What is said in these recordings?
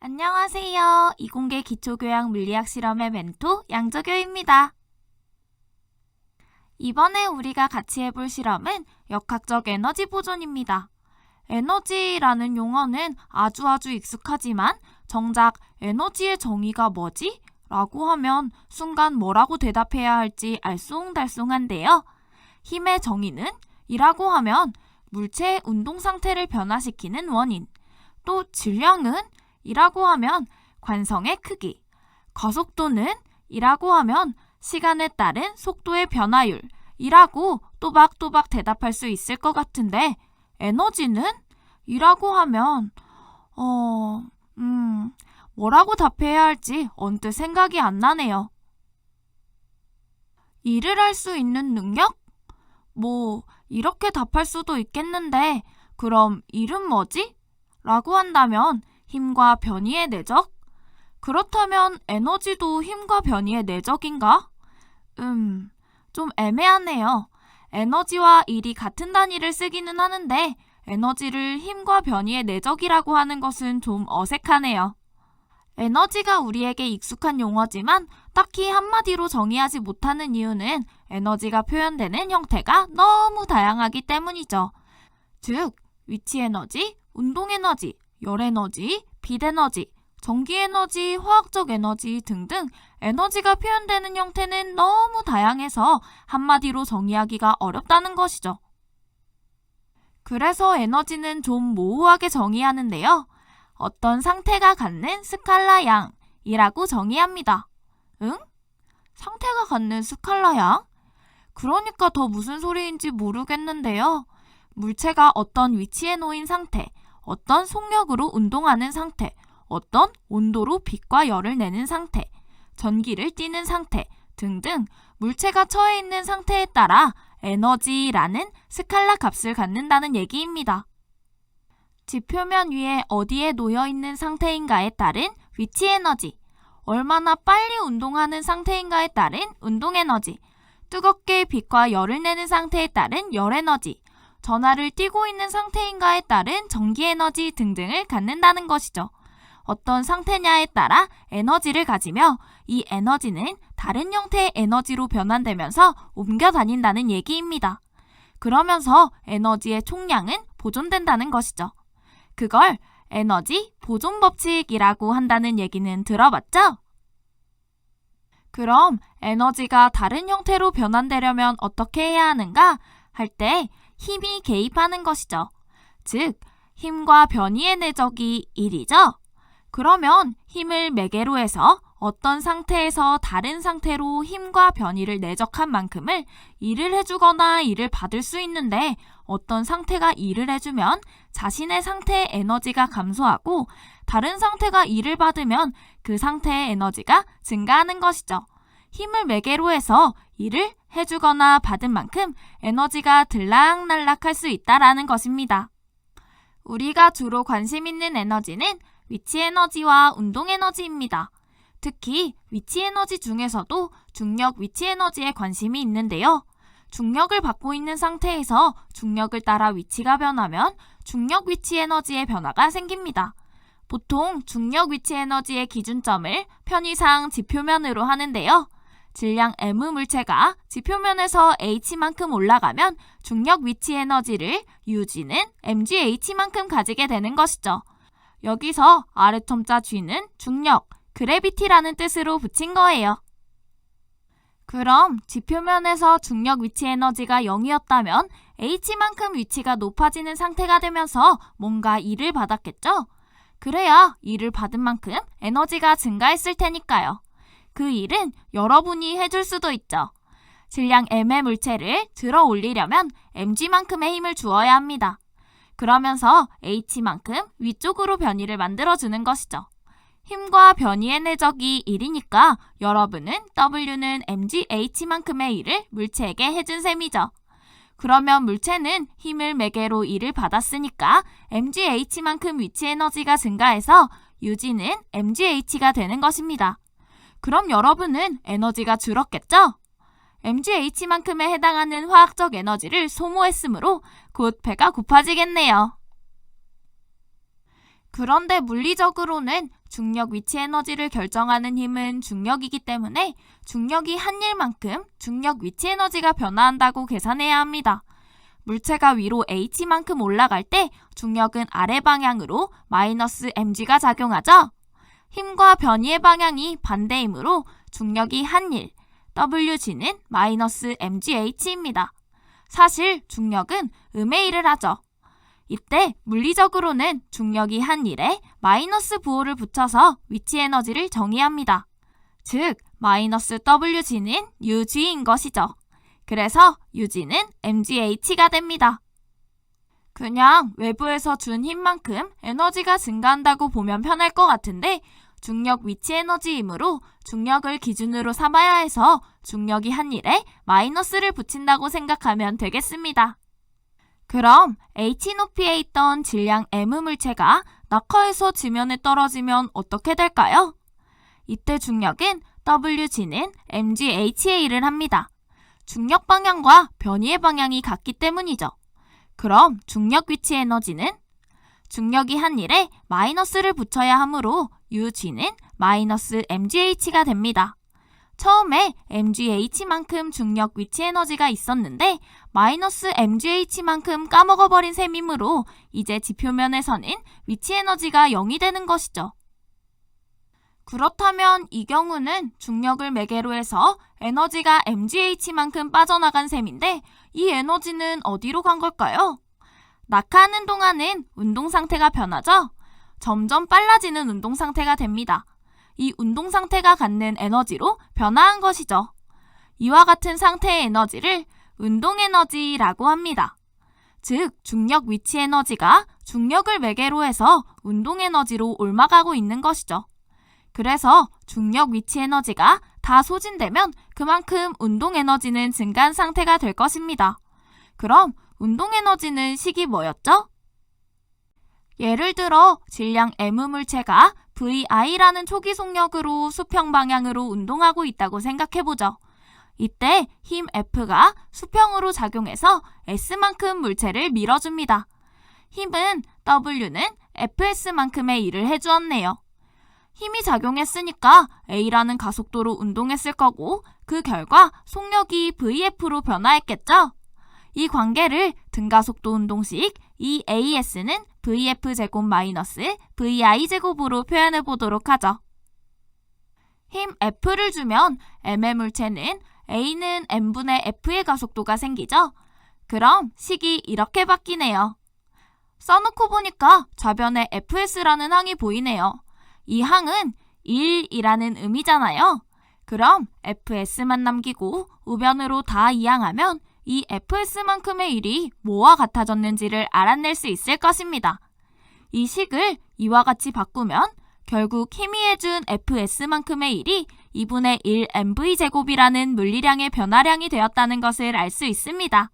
안녕하세요. 이공계 기초교양 물리학 실험의 멘토 양조교입니다. 이번에 우리가 같이 해볼 실험은 역학적 에너지 보존입니다. 에너지라는 용어는 아주 아주 익숙하지만 정작 에너지의 정의가 뭐지? 라고 하면 순간 뭐라고 대답해야 할지 알쏭달쏭한데요. 힘의 정의는 이라고 하면 물체의 운동 상태를 변화시키는 원인, 또 질량은 이라고 하면 관성의 크기, 가속도는 이라고 하면 시간에 따른 속도의 변화율 이라고 또박또박 대답할 수 있을 것 같은데 에너지는 이라고 하면 어, 음, 뭐라고 답해야 할지 언뜻 생각이 안 나네요. 일을 할 수 있는 능력? 뭐, 이렇게 답할 수도 있겠는데, 그럼 일은 뭐지? 라고 한다면 힘과 변이의 내적? 그렇다면 에너지도 힘과 변이의 내적인가? 음, 좀 애매하네요. 에너지와 일이 같은 단위를 쓰기는 하는데 에너지를 힘과 변이의 내적이라고 하는 것은 좀 어색하네요. 에너지가 우리에게 익숙한 용어지만 딱히 한마디로 정의하지 못하는 이유는 에너지가 표현되는 형태가 너무 다양하기 때문이죠. 즉, 위치 에너지, 운동 에너지, 열 에너지, 빛 에너지, 전기 에너지, 화학적 에너지 등등 에너지가 표현되는 형태는 너무 다양해서 한마디로 정의하기가 어렵다는 것이죠. 그래서 에너지는 좀 모호하게 정의하는데요. 어떤 상태가 갖는 스칼라 양이라고 정의합니다. 응? 상태가 갖는 스칼라 양? 그러니까 더 무슨 소리인지 모르겠는데요. 물체가 어떤 위치에 놓인 상태, 어떤 속력으로 운동하는 상태, 어떤 온도로 빛과 열을 내는 상태, 전기를 띠는 상태 등등 물체가 처해 있는 상태에 따라 에너지라는 스칼라 값을 갖는다는 얘기입니다. 지표면 위에 어디에 놓여 있는 상태인가에 따른 위치 에너지, 얼마나 빨리 운동하는 상태인가에 따른 운동 에너지, 뜨겁게 빛과 열을 내는 상태에 따른 열 에너지, 전화를 띄고 있는 상태인가에 따른 전기 에너지 등등을 갖는다는 것이죠. 어떤 상태냐에 따라 에너지를 가지며 이 에너지는 다른 형태의 에너지로 변환되면서 옮겨 다닌다는 얘기입니다. 그러면서 에너지의 총량은 보존된다는 것이죠. 그걸 에너지 보존 법칙이라고 한다는 얘기는 들어봤죠? 그럼 에너지가 다른 형태로 변환되려면 어떻게 해야 하는가 할 때 힘이 개입하는 것이죠. 즉, 힘과 변이의 내적이 1이죠. 그러면 힘을 매개로 해서 어떤 상태에서 다른 상태로 힘과 변이를 내적한 만큼을 일을 해주거나 일을 받을 수 있는데 어떤 상태가 일을 해주면 자신의 상태의 에너지가 감소하고 다른 상태가 일을 받으면 그 상태의 에너지가 증가하는 것이죠. 힘을 매개로 해서 일을 해주거나 받은 만큼 에너지가 들락날락할 수 있다라는 것입니다. 우리가 주로 관심 있는 에너지는 위치 에너지와 운동 에너지입니다. 특히 위치 에너지 중에서도 중력 위치 에너지에 관심이 있는데요. 중력을 받고 있는 상태에서 중력을 따라 위치가 변하면 중력 위치 에너지의 변화가 생깁니다. 보통 중력 위치 에너지의 기준점을 편의상 지표면으로 하는데요. 질량 M 물체가 지표면에서 H만큼 올라가면 중력 위치 에너지를 Ug는 mgH만큼 가지게 되는 것이죠. 여기서 아래첨자 G는 중력, 그래비티라는 뜻으로 붙인 거예요. 그럼 지표면에서 중력 위치 에너지가 0이었다면 H만큼 위치가 높아지는 상태가 되면서 뭔가 일을 받았겠죠? 그래야 일을 받은 만큼 에너지가 증가했을 테니까요. 그 일은 여러분이 해줄 수도 있죠. 질량 M의 물체를 들어 올리려면 mg만큼의 힘을 주어야 합니다. 그러면서 h만큼 위쪽으로 변이를 만들어주는 것이죠. 힘과 변이의 내적이 1이니까 여러분은 W는 mgH만큼의 일을 물체에게 해준 셈이죠. 그러면 물체는 힘을 매개로 일을 받았으니까 mgH만큼 위치 에너지가 증가해서 Ug는 mgH가 되는 것입니다. 그럼 여러분은 에너지가 줄었겠죠? mgh만큼에 해당하는 화학적 에너지를 소모했으므로 곧 배가 고파지겠네요. 그런데 물리적으로는 중력 위치 에너지를 결정하는 힘은 중력이기 때문에 중력이 한 일만큼 중력 위치 에너지가 변화한다고 계산해야 합니다. 물체가 위로 h만큼 올라갈 때 중력은 아래 방향으로 마이너스 mg가 작용하죠. 힘과 변이의 방향이 반대이므로 중력이 한 일, wg는 마이너스 mgh입니다. 사실 중력은 음의 일을 하죠. 이때 물리적으로는 중력이 한 일에 마이너스 부호를 붙여서 위치 에너지를 정의합니다. 즉, 마이너스 wg는 ug인 것이죠. 그래서 ug는 mgh가 됩니다. 그냥 외부에서 준 힘만큼 에너지가 증가한다고 보면 편할 것 같은데 중력 위치 에너지이므로 중력을 기준으로 삼아야 해서 중력이 한 일에 마이너스를 붙인다고 생각하면 되겠습니다. 그럼 h 높이에 있던 질량 m 물체가 낙하에서 지면에 떨어지면 어떻게 될까요? 이때 중력은 wg는 mgh의 일을 합니다. 중력 방향과 변이의 방향이 같기 때문이죠. 그럼 중력 위치 에너지는 중력이 한 일에 마이너스를 붙여야 하므로 UG는 마이너스 MGH가 됩니다. 처음에 MGH만큼 중력 위치 에너지가 있었는데 마이너스 MGH만큼 까먹어버린 셈이므로 이제 지표면에서는 위치 에너지가 0이 되는 것이죠. 그렇다면 이 경우는 중력을 매개로 해서 에너지가 MGH만큼 빠져나간 셈인데 이 에너지는 어디로 간 걸까요? 낙하하는 동안은 운동 상태가 변하죠? 점점 빨라지는 운동 상태가 됩니다. 이 운동 상태가 갖는 에너지로 변화한 것이죠. 이와 같은 상태의 에너지를 운동 에너지라고 합니다. 즉, 중력 위치 에너지가 중력을 매개로 해서 운동 에너지로 옮아가고 있는 것이죠. 그래서 중력 위치 에너지가 다 소진되면 그만큼 운동 에너지는 증가한 상태가 될 것입니다. 그럼 운동 에너지는 식이 뭐였죠? 예를 들어 질량 M 물체가 VI라는 초기 속력으로 수평 방향으로 운동하고 있다고 생각해보죠. 이때 힘 F가 수평으로 작용해서 S만큼 물체를 밀어줍니다. 힘은 W는 FS만큼의 일을 해주었네요. 힘이 작용했으니까 A라는 가속도로 운동했을 거고 그 결과 속력이 VF로 변화했겠죠? 이 관계를 등가속도 운동식 EAS는 VF제곱 마이너스 VI제곱으로 표현해 보도록 하죠. 힘 F를 주면 M의 물체는 A는 M분의 F의 가속도가 생기죠? 그럼 식이 이렇게 바뀌네요. 써놓고 보니까 좌변에 FS라는 항이 보이네요. 이 항은 1이라는 의미잖아요. 그럼 FS만 남기고 우변으로 다 이항하면 이 FS만큼의 일이 뭐와 같아졌는지를 알아낼 수 있을 것입니다. 이 식을 이와 같이 바꾸면 결국 힘이 해준 FS만큼의 일이 2분의 1 MV 제곱이라는 물리량의 변화량이 되었다는 것을 알 수 있습니다.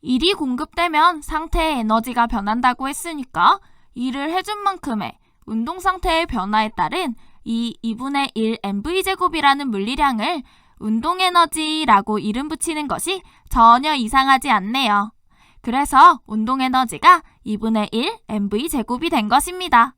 일이 공급되면 상태의 에너지가 변한다고 했으니까 일을 해준 만큼의 운동 상태의 변화에 따른 이 2분의 1 MV 제곱이라는 물리량을 운동 에너지라고 이름 붙이는 것이 전혀 이상하지 않네요. 그래서 운동 에너지가 2분의 1 MV 제곱이 된 것입니다.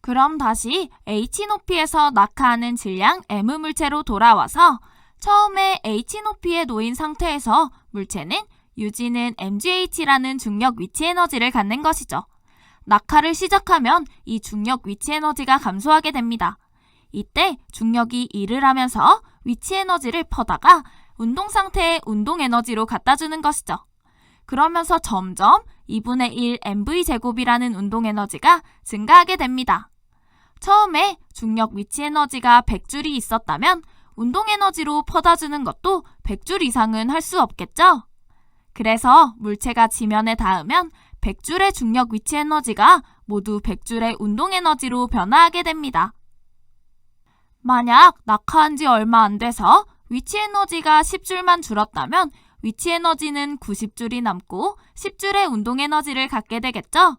그럼 다시 H 높이에서 낙하하는 질량 M 물체로 돌아와서 처음에 H 높이에 놓인 상태에서 물체는 유지는 mgh라는 중력 위치 에너지를 갖는 것이죠. 낙하를 시작하면 이 중력 위치 에너지가 감소하게 됩니다. 이때 중력이 일을 하면서 위치 에너지를 퍼다가 운동 상태의 운동 에너지로 갖다 주는 것이죠. 그러면서 점점 2분의 1 mv 제곱이라는 운동 에너지가 증가하게 됩니다. 처음에 중력 위치 에너지가 100줄이 있었다면 운동 에너지로 퍼다 주는 것도 100줄 이상은 할 수 없겠죠? 그래서 물체가 지면에 닿으면 100줄의 중력 위치 에너지가 모두 100줄의 운동 에너지로 변화하게 됩니다. 만약 낙하한 지 얼마 안 돼서 위치 에너지가 10줄만 줄었다면 위치 에너지는 90줄이 남고 10줄의 운동 에너지를 갖게 되겠죠?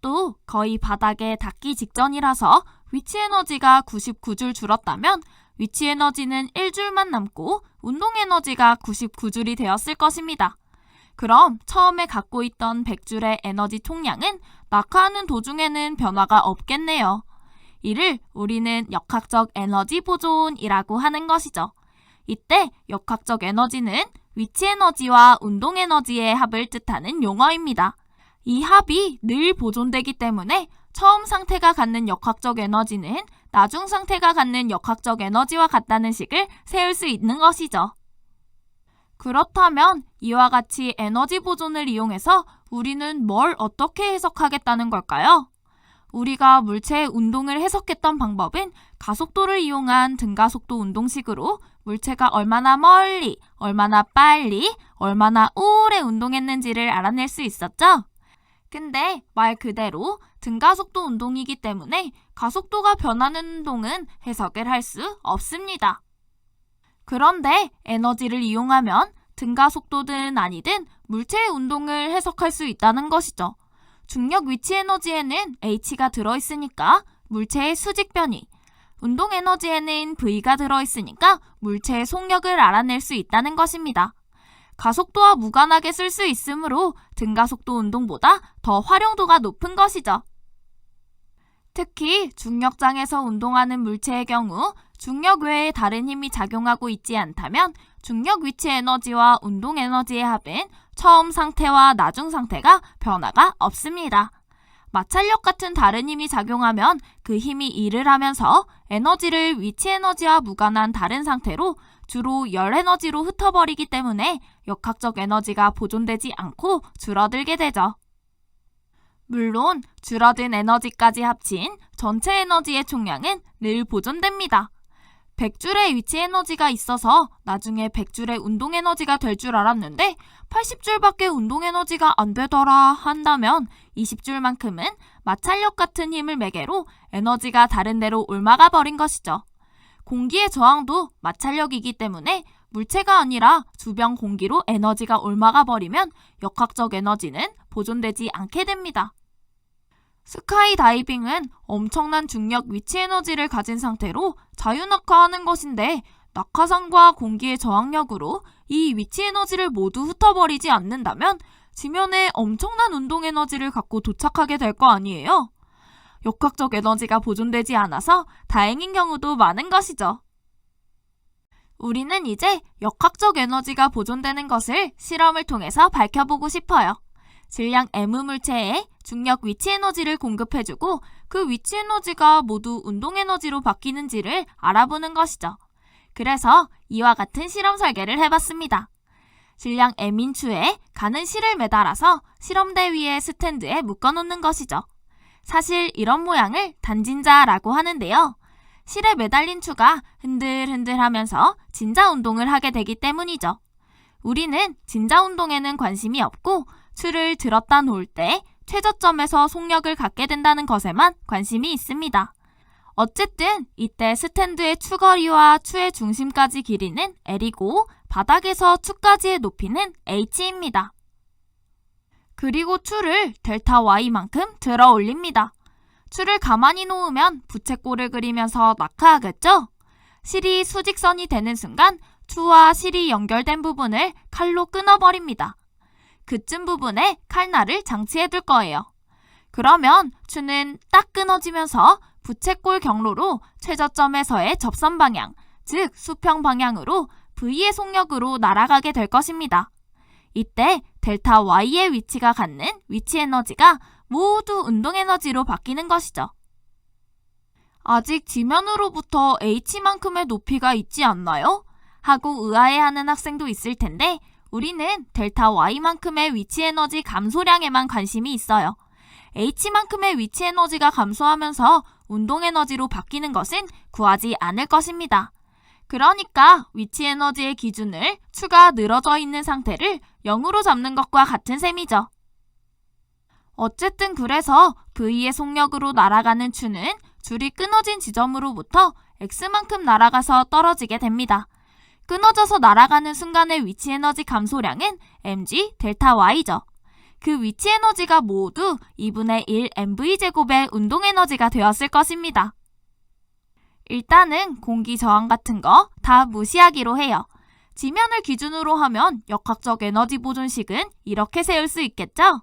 또 거의 바닥에 닿기 직전이라서 위치 에너지가 99줄 줄었다면 위치 에너지는 1줄만 남고 운동 에너지가 99줄이 되었을 것입니다. 그럼 처음에 갖고 있던 100줄의 에너지 총량은 낙하하는 도중에는 변화가 없겠네요. 이를 우리는 역학적 에너지 보존이라고 하는 것이죠. 이때 역학적 에너지는 위치 에너지와 운동 에너지의 합을 뜻하는 용어입니다. 이 합이 늘 보존되기 때문에 처음 상태가 갖는 역학적 에너지는 나중 상태가 갖는 역학적 에너지와 같다는 식을 세울 수 있는 것이죠. 그렇다면 이와 같이 에너지 보존을 이용해서 우리는 뭘 어떻게 해석하겠다는 걸까요? 우리가 물체의 운동을 해석했던 방법은 가속도를 이용한 등가속도 운동식으로 물체가 얼마나 멀리, 얼마나 빨리, 얼마나 오래 운동했는지를 알아낼 수 있었죠? 근데 말 그대로 등가속도 운동이기 때문에 가속도가 변하는 운동은 해석을 할 수 없습니다. 그런데 에너지를 이용하면 등가속도든 아니든 물체의 운동을 해석할 수 있다는 것이죠. 중력 위치 에너지에는 H가 들어있으니까 물체의 수직 변이, 운동 에너지에는 V가 들어있으니까 물체의 속력을 알아낼 수 있다는 것입니다. 가속도와 무관하게 쓸 수 있으므로 등가속도 운동보다 더 활용도가 높은 것이죠. 특히 중력장에서 운동하는 물체의 경우 중력 외에 다른 힘이 작용하고 있지 않다면 중력 위치 에너지와 운동 에너지의 합은 처음 상태와 나중 상태가 변화가 없습니다. 마찰력 같은 다른 힘이 작용하면 그 힘이 일을 하면서 에너지를 위치 에너지와 무관한 다른 상태로 주로 열 에너지로 흩어버리기 때문에 역학적 에너지가 보존되지 않고 줄어들게 되죠. 물론 줄어든 에너지까지 합친 전체 에너지의 총량은 늘 보존됩니다. 100줄의 위치 에너지가 있어서 나중에 100줄의 운동 에너지가 될 줄 알았는데 80줄밖에 운동 에너지가 안 되더라 한다면 20줄만큼은 마찰력 같은 힘을 매개로 에너지가 다른 데로 옮아가 버린 것이죠. 공기의 저항도 마찰력이기 때문에 물체가 아니라 주변 공기로 에너지가 옮아가 버리면 역학적 에너지는 보존되지 않게 됩니다. 스카이 다이빙은 엄청난 중력 위치 에너지를 가진 상태로 자유낙하하는 것인데 낙하산과 공기의 저항력으로 이 위치 에너지를 모두 흩어버리지 않는다면 지면에 엄청난 운동 에너지를 갖고 도착하게 될 거 아니에요? 역학적 에너지가 보존되지 않아서 다행인 경우도 많은 것이죠. 우리는 이제 역학적 에너지가 보존되는 것을 실험을 통해서 밝혀보고 싶어요. 질량 M 물체에 중력 위치 에너지를 공급해주고 그 위치 에너지가 모두 운동 에너지로 바뀌는지를 알아보는 것이죠. 그래서 이와 같은 실험 설계를 해봤습니다. 질량 M인추에 가는 실을 매달아서 실험대 위에 스탠드에 묶어놓는 것이죠. 사실 이런 모양을 단진자라고 하는데요. 실에 매달린 추가 흔들흔들 하면서 진자 운동을 하게 되기 때문이죠. 우리는 진자 운동에는 관심이 없고 추를 들었다 놓을 때 최저점에서 속력을 갖게 된다는 것에만 관심이 있습니다. 어쨌든 이때 스탠드의 추거리와 추의 중심까지 길이는 L이고 바닥에서 추까지의 높이는 H입니다. 그리고 추를 델타 Y만큼 들어 올립니다. 추를 가만히 놓으면 부채꼴을 그리면서 낙하하겠죠? 실이 수직선이 되는 순간 추와 실이 연결된 부분을 칼로 끊어버립니다. 그쯤 부분에 칼날을 장치해 둘 거예요. 그러면 추는 딱 끊어지면서 부채꼴 경로로 최저점에서의 접선 방향, 즉 수평 방향으로 V의 속력으로 날아가게 될 것입니다. 이때 델타 Y의 위치가 갖는 위치 에너지가 모두 운동 에너지로 바뀌는 것이죠. 아직 지면으로부터 H만큼의 높이가 있지 않나요? 하고 의아해하는 학생도 있을 텐데 우리는 델타 Y만큼의 위치 에너지 감소량에만 관심이 있어요. H만큼의 위치 에너지가 감소하면서 운동 에너지로 바뀌는 것은 구하지 않을 것입니다. 그러니까 위치 에너지의 기준을 추가 늘어져 있는 상태를 0으로 잡는 것과 같은 셈이죠. 어쨌든 그래서 V의 속력으로 날아가는 추는 줄이 끊어진 지점으로부터 X만큼 날아가서 떨어지게 됩니다. 끊어져서 날아가는 순간의 위치 에너지 감소량은 mg 델타 y죠. 그 위치 에너지가 모두 2분의 1 mv 제곱의 운동 에너지가 되었을 것입니다. 일단은 공기 저항 같은 거 다 무시하기로 해요. 지면을 기준으로 하면 역학적 에너지 보존식은 이렇게 세울 수 있겠죠?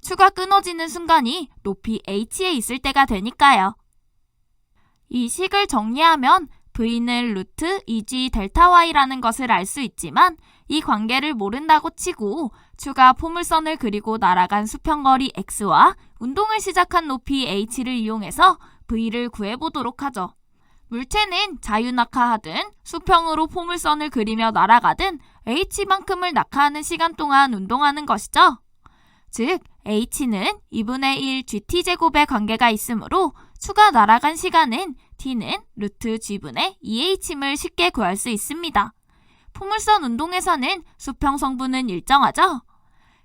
추가 끊어지는 순간이 높이 h에 있을 때가 되니까요. 이 식을 정리하면 v는 루트 2g 델타 y라는 것을 알 수 있지만 이 관계를 모른다고 치고 추가 포물선을 그리고 날아간 수평거리 x와 운동을 시작한 높이 h를 이용해서 v를 구해보도록 하죠. 물체는 자유낙하하든 수평으로 포물선을 그리며 날아가든 h만큼을 낙하하는 시간 동안 운동하는 것이죠. 즉, h는 2분의 1 gt제곱의 관계가 있으므로 추가 날아간 시간은 t는 루트 g분의 2h임을 쉽게 구할 수 있습니다. 포물선 운동에서는 수평 성분은 일정하죠?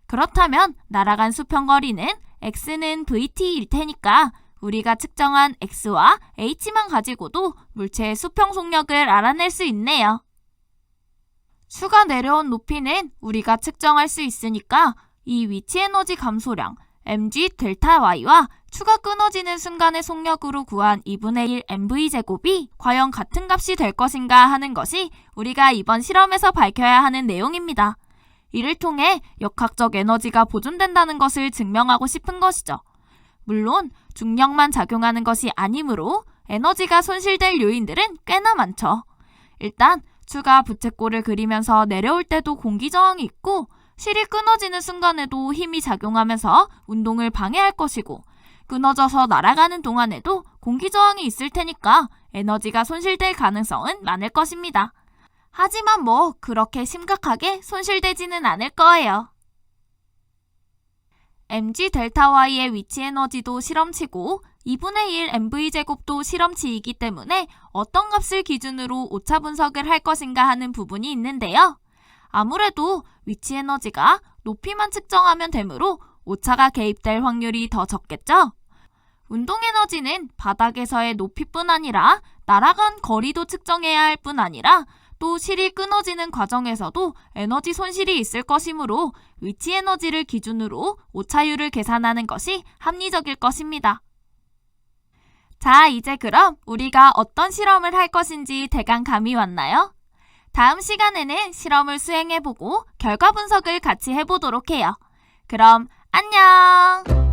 그렇다면 날아간 수평 거리는 x는 vt일 테니까 우리가 측정한 x와 h만 가지고도 물체의 수평 속력을 알아낼 수 있네요. 추가 내려온 높이는 우리가 측정할 수 있으니까 이 위치 에너지 감소량 mg 델타 y와 추가 끊어지는 순간의 속력으로 구한 2분의 1 mv 제곱이 과연 같은 값이 될 것인가 하는 것이 우리가 이번 실험에서 밝혀야 하는 내용입니다. 이를 통해 역학적 에너지가 보존된다는 것을 증명하고 싶은 것이죠. 물론 중력만 작용하는 것이 아니므로 에너지가 손실될 요인들은 꽤나 많죠. 일단 추가 부채꼴을 그리면서 내려올 때도 공기 저항이 있고 실이 끊어지는 순간에도 힘이 작용하면서 운동을 방해할 것이고 끊어져서 날아가는 동안에도 공기 저항이 있을 테니까 에너지가 손실될 가능성은 많을 것입니다. 하지만 뭐 그렇게 심각하게 손실되지는 않을 거예요. mg 델타 y의 위치 에너지도 실험치고 2분의 1 mv 제곱도 실험치이기 때문에 어떤 값을 기준으로 오차 분석을 할 것인가 하는 부분이 있는데요. 아무래도 위치 에너지가 높이만 측정하면 되므로 오차가 개입될 확률이 더 적겠죠? 운동 에너지는 바닥에서의 높이뿐 아니라 날아간 거리도 측정해야 할 뿐 아니라 또 실이 끊어지는 과정에서도 에너지 손실이 있을 것이므로 위치 에너지를 기준으로 오차율을 계산하는 것이 합리적일 것입니다. 자, 이제 그럼 우리가 어떤 실험을 할 것인지 대강 감이 왔나요? 다음 시간에는 실험을 수행해보고 결과 분석을 같이 해보도록 해요. 그럼 안녕!